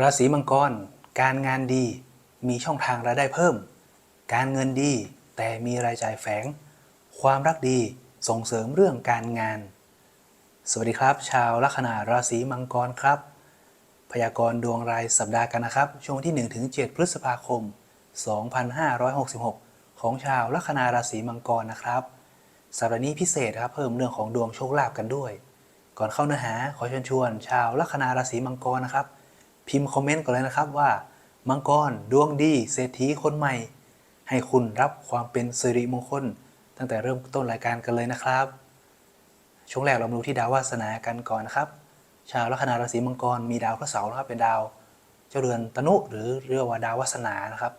ราศีมังกร การงานดีมีช่องทางรายได้เพิ่ม การเงินดีแต่มีรายจ่ายแฝง ความรักดีส่งเสริมเรื่องการงาน สวัสดีครับ ชาวลัคนาราศีมังกรครับ พยากรณ์ดวงรายสัปดาห์กันนะครับ ช่วงวันที่ 1-7 พฤษภาคม 2566 ของชาวลัคนาราศีมังกรนะครับสัปดาห์นี้พิเศษครับเพิ่มเรื่องของดวงโชคลาภกันด้วย ก่อนเข้าเนื้อหาขอเชิญชวน ชาวลัคนาราศีมังกรนะครับ พิมพ์คอมเมนต์ก่อนเลยนะครับว่า มังกรดวงดี เศรษฐีคนใหม่ ให้คุณรับความเป็นสิริมงคล ตั้งแต่เริ่มต้นรายการกันเลยนะครับ ช่วงแรกเรามาดูที่ดาววาสนากันก่อนนะครับ ชาวลัคนาราศีมังกรมีดาวพระเสาร์นะครับเป็นดาว เจ้าเรือนตนุหรือเรียกว่าดาววาสนานะครับ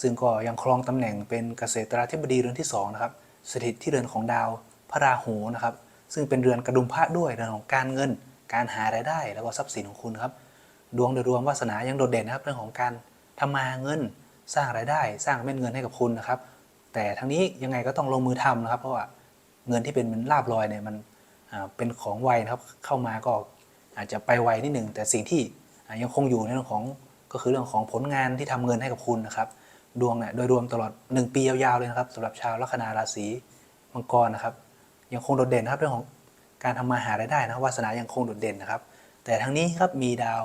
ซึ่งก็ยังครองตำแหน่งเป็นเกษตราธิบดีเรือนที่สองนะครับสถิตที่เรือนของดาวพระราหูนะครับ ซึ่งเป็นเรือนกระดุมพระด้วยเรือนของการเงิน การหารายได้ แล้วก็ทรัพย์สินของคุณครับ ดวงโดยรวมวาสนายังโดดเด่นนะครับเรื่องของการทำมาหาเงินสร้างรายได้สร้างเม็ดเงินให้กับคุณนะครับ แต่ทั้งนี้ยังไงก็ต้องลงมือทำนะครับ เพราะว่าเงินที่เป็นมือนลาบลอยเนี่ยมันเป็นของไวนะครับเข้ามาก็อาจจะไปไวนิดหนึ่งแต่สิ่งที่ยังคงอยู่ในเรื่องของก็คือเรื่องของผลงานที่ทำเงินให้กับคุณนะครับ ดวงเนี่ยโดยรวมตลอด 1 ปียาวๆเลยนะครับสำหรับชาวลัคนาราศีมังกรนะครับ ยังคงโดดเด่นนะครับเรื่องของการทำมาหารายได้นะครับวาสนายังคงโดดเด่นนะครับ แต่ทั้งนี้ครับมีดาว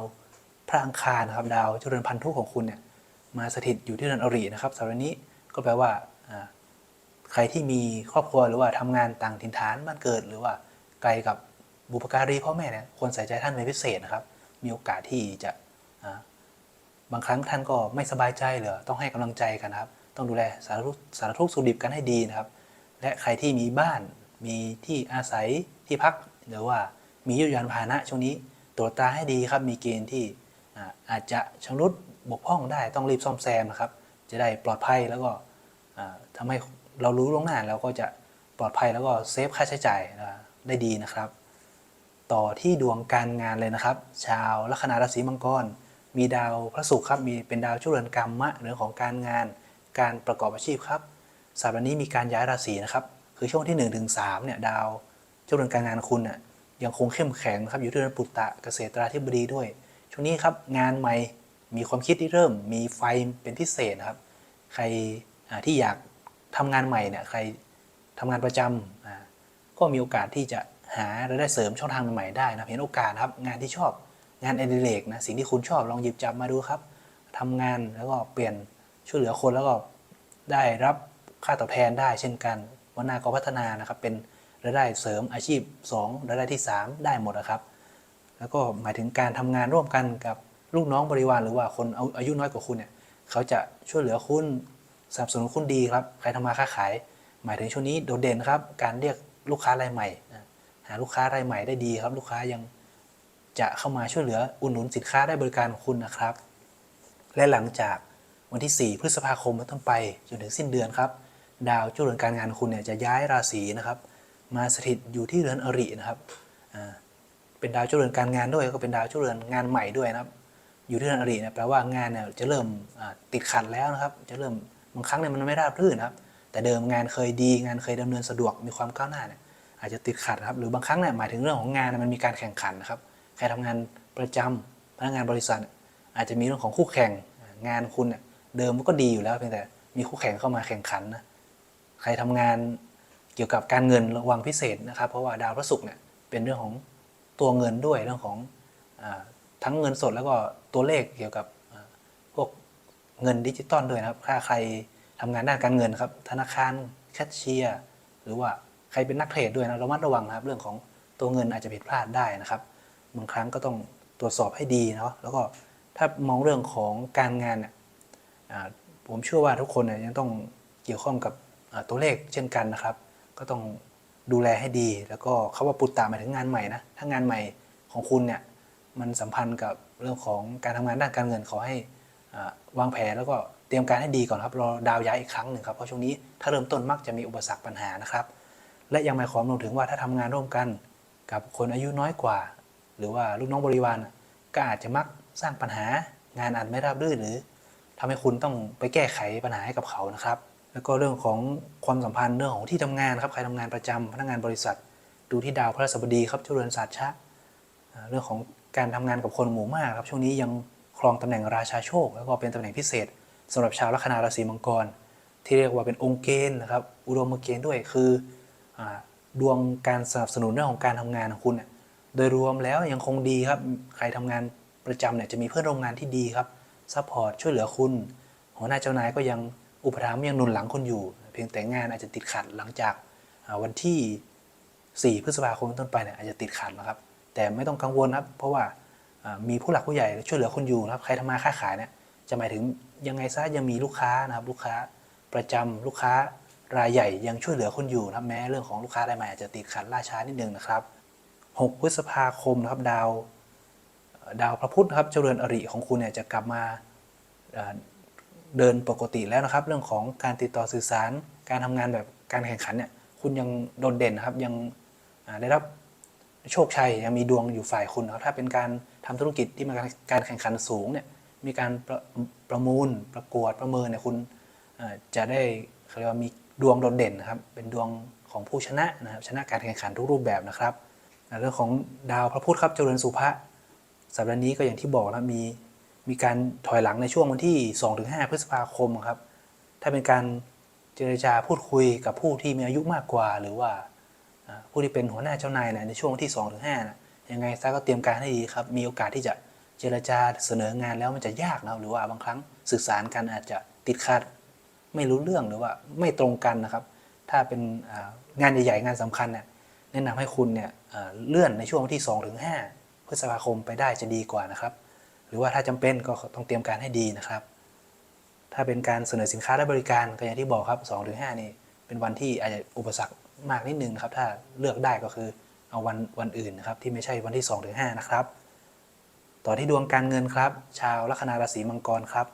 พระอังคารนะครับดาวเจริญพันธุของคุณเนี่ยมาสถิตอยู่ที่เรือนอรินะครับสำหรับนี้ก็แปลว่าใครที่มีครอบครัวหรือว่าทำงานต่างถิ่นฐานบ้านเกิด หรือว่าไกลกับบุพการีพ่อแม่เนี่ยควรใส่ใจท่านเป็นพิเศษนะครับ มีโอกาสที่จะบางครั้งท่านก็ไม่สบายใจเหรอต้องให้กำลังใจกันนะครับ ต้องดูแลสารทุกสารทุกสุดิบกันให้ดีนะครับ และใครที่มีบ้านมีที่อาศัยที่พักหรือว่ามียุยานพาหนะช่วงนี้ตรวจตาให้ดีครับมีเกณฑ์ที่ อาจจะชำรุดบกพร่องได้ต้องรีบซ่อมแซมนะครับ จะได้ปลอดภัยแล้วก็อ่าทำให้เรารู้ล่วงหน้าเราก็จะปลอดภัยแล้วก็เซฟค่าใช้จ่ายได้ดีนะครับ ต่อที่ดวงการงานเลยนะครับ ชาวลัคนาราศีมังกร มีดาวพระศุกร์ครับมีเป็นดาวช่วยเรือนกรรมะเรื่องของการงาน การประกอบอาชีพครับสัปดาห์นี้มีการย้ายราศีนะครับ คือช่วงที่1นถึงสเนี่ยดาวเจ้าเรือนการงานคุณน่ะยังคงเข้มแข็งนะครับอยู่ที่เรือนปุตตะเกษตราธิบดีด้วย ช่วงนี้ครับงานใหม่มีความคิดที่เริ่ม มีไฟเป็นพิเศษนะครับ ใครที่อยากทำงานใหม่เนี่ยใครทำงานประจำอ่าก็มีโอกาสที่จะหารายได้เสริมช่องทางใหม่ๆได้นะเห็นโอกาสครับงานที่ชอบงานอดิเรกนะสิ่งที่คุณชอบลองหยิบจับมาดูครับทำงานแล้วก็เปลี่ยนช่วยเหลือคนแล้วก็ได้รับค่าตอบแทนได้เช่นกันวันหน้าก็พัฒนานะครับเป็นรายได้เสริมอาชีพ 2 รายได้ที่ 3 ได้หมดนะครับ แล้วก็หมายถึงการทำงานร่วมกันกับลูกน้องบริวารหรือว่าคนอาอายุน้อยกว่าคุณเนี่ยเขาจะช่วยเหลือคุณสนับสนุนคุณดีครับใครทำมาค้าขาย หมายถึงช่วงนี้โดดเด่นครับ การเรียกลูกค้ารายใหม่หาลูกค้ารายใหม่ได้ดีครับ ลูกค้ายังจะเข้ามาช่วยเหลืออุดหนุนสินค้าได้บริการของคุณนะครับ และหลังจากวันที่ 4 พฤษภาคมเป็นต้นไปจนถึงสิ้นเดือนครับ ดาวเจ้าเรือนการงานคุณเนี่ยจะย้ายราศีนะครับ มาสถิตอยู่ที่เรือนอรินะครับอ่า เป็นดาวเจ้าเรือนการงานด้วยก็เป็นดาวเจ้าเรือนงานใหม่ด้วยนะครับ อยู่ที่เรือนอริเนี่ยแปลว่างานเนี่ยจะเริ่มติดขัดแล้วนะครับ จะเริ่มบางครั้งเนี่ยมันไม่ราบรื่นนะครับ แต่เดิมงานเคยดีงานเคยดำเนินสะดวกมีความก้าวหน้าเนี่ยอาจจะติดขัดนะครับหรือบางครั้งเนี่ยหมายถึงเรื่องของงานเนี่ยมันมีการแข่งขันนะครับใครทำงานประจำพนักงานบริษัทเนี่ยอาจจะมีเรื่องของคู่แข่งงานคุณเนี่ยเดิมมันก็ดีอยู่แล้วเพียงแต่มีคู่แข่งเข้ามาแข่งขันนะใครทำงานเกี่ยวกับการเงินระวังพิเศษนะครับ เพราะว่าดาวพระศุกร์เนี่ยเป็นเรื่องของ ตัวเงินด้วยเรื่องของอทั้งเงินสดแล้วก็ตัวเลขเกี่ยวกับพวกเงินดิจิตอลด้วยนะครับ ถ้าใครทำงานด้านการเงินครับ ธนาคารแคชเชียร์หรือว่าใครเป็นนักเทรดด้วยนะระมัดระวังนะครับ เรื่องของตัวเงินอาจจะผิดพลาดได้นะครับบางครั้งก็ต้องตรวจสอบให้ดีเนาะแล้วก็ถ้ามองเรื่องของการงานเนี่ยผมเชื่อว่าทุกคนเนี่ยยังต้องเกี่ยวข้องกับตัวเลขเช่นกันนะครับ ก็ต้อง ดูแลให้ดี แล้วก็เขาว่าปุตตะหมายถึงงานใหม่นะถ้างานใหม่ของคุณเนี่ยมันสัมพันธ์กับเรื่องของการทำงานด้านการเงินขอให้วางแผนแล้วก็เตรียมการให้ดีก่อนครับรอดาวย้ายอีกครั้งหนึ่งครับเพราะช่วงนี้ถ้าเริ่มต้นมักจะมีอุปสรรคปัญหานะครับ และยังหมายความรวมถึงว่าถ้าทำงานร่วมกันกับคนอายุน้อยกว่า หรือว่าลูกน้องบริวารก็อาจจะมักสร้างปัญหางานอาจไม่ราบรื่นหรือทำให้คุณต้องไปแก้ไขปัญหาให้กับเขานะครับ แล้วก็เรื่องของความสัมพันธ์เรื่องของที่ทำงานครับใครทำงานประจำพนักงานบริษัท ดูที่ดาวพระราชบดีครับเจริญศาสตร์ชะอ่าเรื่องของการทำงานกับคนหมู่มากครับช่วงนี้ยังครองตำแหน่งราชาโชค แล้วก็เป็นตำแหน่งพิเศษสำหรับชาวลัคนาราศีมังกร ที่เรียกว่าเป็นองค์เกณฑ์นะครับอุดมเกณฑ์ด้วยคืออดวงการสนับสนุนเรื่องของการทำงานของคุณ โดยรวมแล้วยังคงดีครับใครทำงานประจำเนี่ยจะมีเพื่อนร่วมงานที่ดีครับซัพพอร์ตช่วยเหลือคุณหัวหน้าเจ้านายก็ยัง อุปถัมภ์ยังหนุนหลังคุณอยู่ เพียงแต่งานอาจจะติดขัดหลังจากวันที่ 4 พฤษภาคมต้นไปเนี่ยอาจจะติดขัดนะครับ แต่ไม่ต้องกังวลครับ เพราะว่ามีผู้หลักผู้ใหญ่ช่วยเหลือคุณอยู่นะครับ ใครทำมาค้าขายเนี่ยจะหมายถึงยังไงซะยังมีลูกค้านะครับ ลูกค้าประจำลูกค้ารายใหญ่ยังช่วยเหลือคุณอยู่นะแม้เรื่องของลูกค้ารายใหม่อาจจะติดขัดล่าช้านิดนึงนะครับ 6 พฤษภาคมนะครับดาวดาวพระพุธนะครับเจริญอริของคุณเนี่ยจะกลับมา เดินปกติแล้วนะครับ เรื่องของการติดต่อสื่อสาร การทำงานแบบการแข่งขันเนี่ยคุณยังโดดเด่นนะครับยังได้รับโชคชัยยังมีดวงอยู่ฝ่ายคุณนะครับถ้าเป็นการทำธุรกิจที่มีการการแข่งขันสูงเนี่ยมีการประประมูลประกวดประเมินเนี่ยคุณจะได้เขาเรียกว่ามีดวงโดดเด่นนะครับ เป็นดวงของผู้ชนะนะครับชนะการแข่งขันทุกรูปแบบนะครับเรื่องของดาวพระพุธครับเจริญสุภะสัปดาห์นี้ก็อย่างที่บอกนะมี มีการถอยหลังในช่วงวันที่ 2-5 พฤษภาคมครับ ถ้าเป็นการเจรจาพูดคุยกับผู้ที่มีอายุมากกว่า หรือว่าผู้ที่เป็นหัวหน้าเจ้านายนะในช่วงวันที่ 2-5นะยังไงซะก็เตรียมการให้ดีครับ มีโอกาสที่จะเจรจาเสนองานแล้วมันจะยากนะหรือว่าบางครั้งสื่อสารกันอาจจะติดขัด ไม่รู้เรื่องหรือว่าไม่ตรงกันนะครับ ถ้าเป็นงานใหญ่ๆงานสำคัญเนี่ยแนะนำให้คุณเนี่ยเลื่อนในช่วงวันที่2ถึง5พฤษภาคมไปได้จะดีกว่านะครับ หรือว่าถ้าจำเป็นก็ต้องเตรียมการให้ดีนะครับ ถ้าเป็นการเสนอสินค้าและบริการก็อย่างที่บอกครับ2ถึง5นี่เป็นวันที่อาจจะอุปสรรคมากนิดนึงนะครับ ถ้าเลือกได้ก็คือเอาวันวันอื่นนะครับที่ไม่ใช่วันที่2ถึง5นะครับ ต่อที่ดวงการเงินครับ ชาวลัคนาราศีมังกรครับ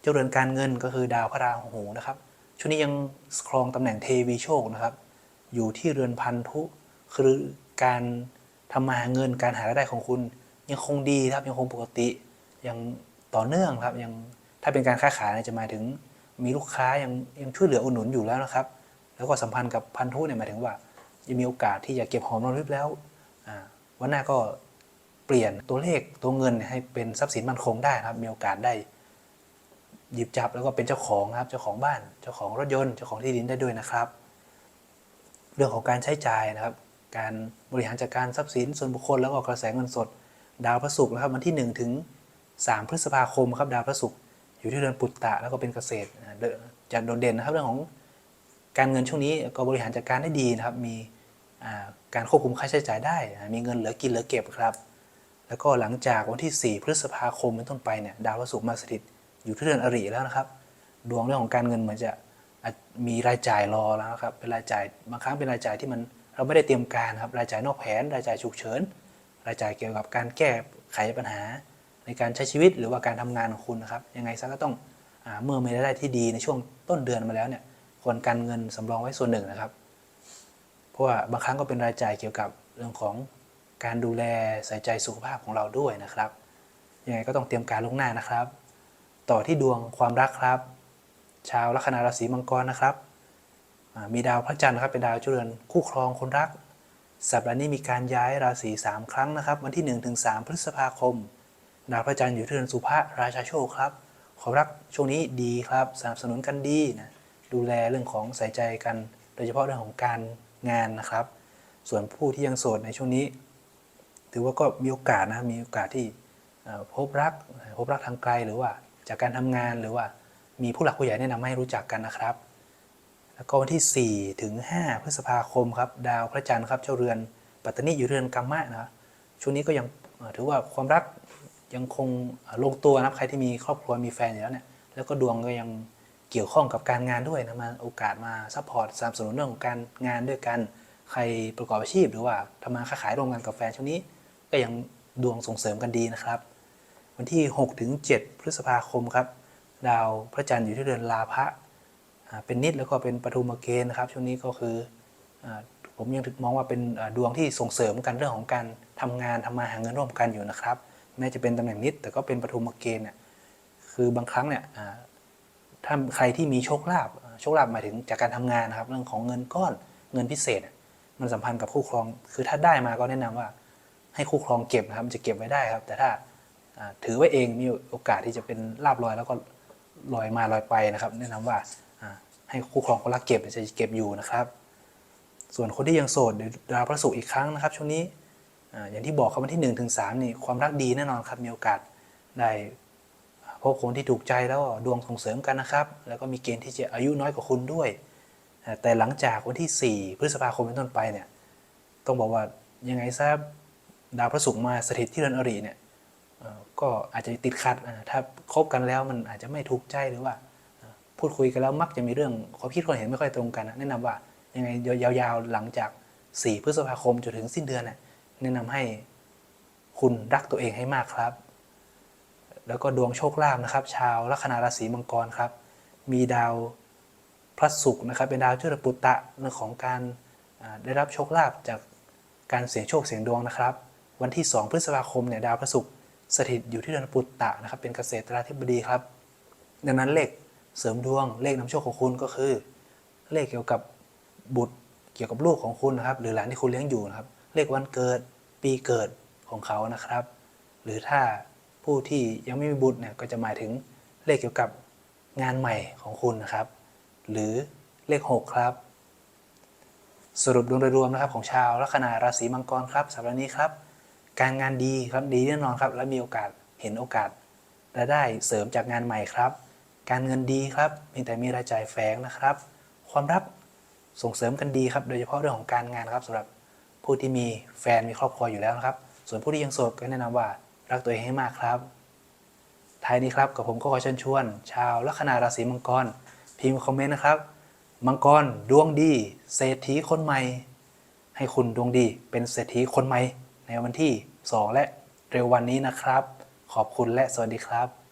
เจ้าเรือนการเงินก็คือดาวพระราหูนะครับช่วงนี้ยังครองตำแหน่งเทวีโชคนะครับ อยู่ที่เรือนพันธุคือการทำมาหาเงินการหารายได้ของคุณยังคงดีครับยังคงปกติ ยังต่อเนื่องครับยังถ้าเป็นการค้าขายเนี่ยจะหมายถึงมีลูกค้ายังยังช่วยเหลืออุดหนุนอยู่แล้วนะครับ แล้วก็สัมพันธ์กับพันธุเนี่ยหมายถึงว่ายังมีโอกาสที่จะเก็บหอมรอมริบแล้ววันหน้าก็เปลี่ยนตัวเลขตัวเงินให้เป็นทรัพย์สินมั่นคงได้ครับ มีโอกาสได้ หยิบจับแล้วก็เป็นเจ้าของครับ เจ้าของบ้าน เจ้าของรถยนต์เจ้าของที่ดินได้ด้วยนะครับ เรื่องของการใช้จ่ายนะครับ การบริหารจัดการทรัพย์สินส่วนบุคคลแล้วก็กระแสเงินสด ดาวพระศุกร์นะครับวันที่ 1 ถึง 3 พฤษภาคมครับดาวพระศุกร์อยู่ที่เรือนปุตตะแล้วก็เป็นเกษตรจะโดดเด่นนะครับเรื่องของการเงินช่วงนี้ก็บริหารจัดการได้ดีนะครับ มีการควบคุมค่าใช้จ่ายได้ มีเงินเหลือกินเหลือเก็บครับ แล้วก็หลังจากวันที่ 4 พฤษภาคมเป็นต้นไปเนี่ยดาวพระศุกร์มาสถิตอยู่ที่เรือนอริแล้วนะครับ ดวงเรื่องของการเงินเหมือนจะมีรายจ่ายรอแล้วครับเป็นรายจ่ายบางครั้งเป็นรายจ่ายที่มันเราไม่ได้เตรียมการครับรายจ่ายนอกแผน รายจ่ายฉุกเฉิน รายจ่ายเกี่ยวกับการแก้ไขปัญหา ในการใช้ชีวิตหรือว่าการทำงานของคุณนะครับ ยังไงซะก็ต้องอเมื่อมีรายได้ที่ดีในช่วงต้นเดือนมาแล้วเนี่ยควรการเงินสำรองไว้ส่วนหนึ่งนะครับ เพราะว่าบางครั้งก็เป็นรายจ่ายเกี่ยวกับเรื่องของการดูแลใส่ใจสุขภาพของเราด้วยนะครับ ยังไงก็ต้องเตรียมการล่วงหน้านะครับ ต่อที่ดวงความรักครับ ชาวลัคนาราศีมังกรนะครับมีดาวพระจันทร์นะครับเป็นดาวเจริญคู่ครองคนรัก สัปดาห์นี้มีการย้ายราศี3ครั้งนะครับ วันที่1ถึง3พฤษภาคม ดาวพระจันทร์อยู่ที่เรือนสุภะราชาโชคครับความรักช่วงนี้ดีครับสนับสนุนกันดีนะดูแลเรื่องของใส่ใจกัน โดยเฉพาะเรื่องของการงานนะครับ ส่วนผู้ที่ยังโสดในช่วงนี้ ถือว่าก็มีโอกาสนะมีโอกาสที่พบรักพบรักทางไกลหรือว่า จากการทำงานหรือว่ามีผู้หลักผู้ใหญ่แนะนำให้รู้จักกันนะครับ แล้วก็วันที่ 4 ถึง 5 พฤษภาคมครับ ดาวพระจันทร์ครับเจ้าเรือนปัตตานีอยู่เรือนกัมมะนะช่วงนี้ก็ยังถือว่าความรัก ยังคงลงตัวนะครับใครที่มีครอบครัวมีแฟนอยู่แล้วเนี่ยแล้วก็ดวงก็ยังเกี่ยวข้องกับการงานด้วยนะมาโอกาสมาซัพพอร์ตสนับสนุนเรื่องของการงานด้วยกันใครประกอบอาชีพหรือว่าทำมาค้าขายร่วมกันกับแฟนช่วงนี้ ก็ยังดวงส่งเสริมกันดีนะครับ วันที่6ถึง7พฤษภาคมครับ ดาวพระจันทร์อยู่ที่เรือนลาภะเป็นนิดแล้วก็เป็นปฐุมเกณฑ์นะครับ ช่วงนี้ก็คืออผมยังถึงมองว่าเป็นดวงที่ส่งเสริมกันเรื่องของการทำงานทำมาหาเงินร่วมกันอยู่นะครับ แม้จะเป็นตำแหน่งนิด แต่ก็เป็นปฐุมเกณฑ์เนี่ยคือบางครั้งเนี่ยถ้าใครที่มีโชคลาภโชคลาภหมายถึงจากการทำงานนะครับ เรื่องของเงินก้อนเงินพิเศษ มันสัมพันธ์กับคู่ครอง คือถ้าได้มาก็แนะนำว่า ให้คู่ครองเก็บนะครับมันจะเก็บไว้ได้ครับ แต่ถ้าถือไว้เองมีโอกาสที่จะเป็นลาบลอยแล้วก็ลอยมาลอยไปนะครับ แนะนำว่าอ่าให้คู่ครองคนรักเก็บจะเก็บอยู่นะครับ ส่วนคนที่ยังโสดเดี๋ยวดาวพระศุกร์อีกครั้งนะครับช่วงนี้ อย่างที่บอกครับวันที่1นถึงสนี่ความรักดีแน่นอนครับมีโอกาสได้พบคนที่ถูกใจแล้วดวงส่งเสริมกันนะครับ แล้วก็มีเกณฑ์ที่จะอายุน้อยกว่าคุณด้วย แต่หลังจากวันที่ 4 พฤษภาคมเป็นต้นไปเนี่ยต้องบอกว่ายังไงซะดาวพระศุกร์มาสถิตที่เรือนอริเนี่ยก็อาจจะติดขัดถ้าคบกันแล้วมันอาจจะไม่ถูกใจหรือว่า พูดคุยกันแล้วมักจะมีเรื่องความคิดความเห็นไม่ค่อยตรงกัน แนะนำว่ายังไงยาวๆหลังจาก 4 พฤษภาคมจนถึงสิ้นเดือนเนี่ย แนะนำให้คุณรักตัวเองให้มากครับ แล้วก็ดวงโชคลาภนะครับ ชาวลัคนาราศีมังกรครับ มีดาวพระศุกร์นะครับ เป็นดาวจุลปุตตะเรื่องของการได้รับโชคลาภจากการเสี่ยงโชคเสี่ยงดวงนะครับ วันที่ 2 พฤษภาคมเนี่ยดาวพระศุกร์สถิตอยู่ที่เดือนปุตตะนะครับ เป็นเกษตราธิบดีครับ ดังนั้นเลขเสริมดวงเลขนำโชคของคุณก็คือ เลขเกี่ยวกับบุตรเกี่ยวกับลูกของคุณนะครับ หรือหลานที่คุณเลี้ยงอยู่นะครับ เลขวันเกิด ปีเกิดของเขานะครับ หรือถ้าผู้ที่ยังไม่มีบุตรเนี่ยก็จะหมายถึงเลขเกี่ยวกับงานใหม่ของคุณนะครับ หรือเลข 6 ครับ สรุปดวงโดยรวมนะครับของชาวลัคนาราศีมังกรครับสัปดาห์นี้ครับ การงานดีครับดีแน่นอนครับ และมีโอกาสเห็นโอกาสรายได้เสริมจากงานใหม่ครับ การเงินดีครับเพียงแต่มีรายจ่ายแฝงนะครับ ความรักส่งเสริมกันดีครับ โดยเฉพาะเรื่องของการงานครับสำหรับ ผู้ที่มีแฟนมีครอบครัวอยู่แล้วนะครับ ส่วนผู้ที่ยังโสดก็แนะนำว่ารักตัวเองให้มากครับ ท้ายนี้ครับกับผมก็ขอเชิญชวน ชาวลัคนาราศีมังกร พิมพ์คอมเมนต์นะครับ มังกรดวงดี เศรษฐีคนใหม่ ให้คุณดวงดีเป็นเศรษฐีคนใหม่ในวันที่ 2 และเร็ววันนี้นะครับ ขอบคุณและสวัสดีครับ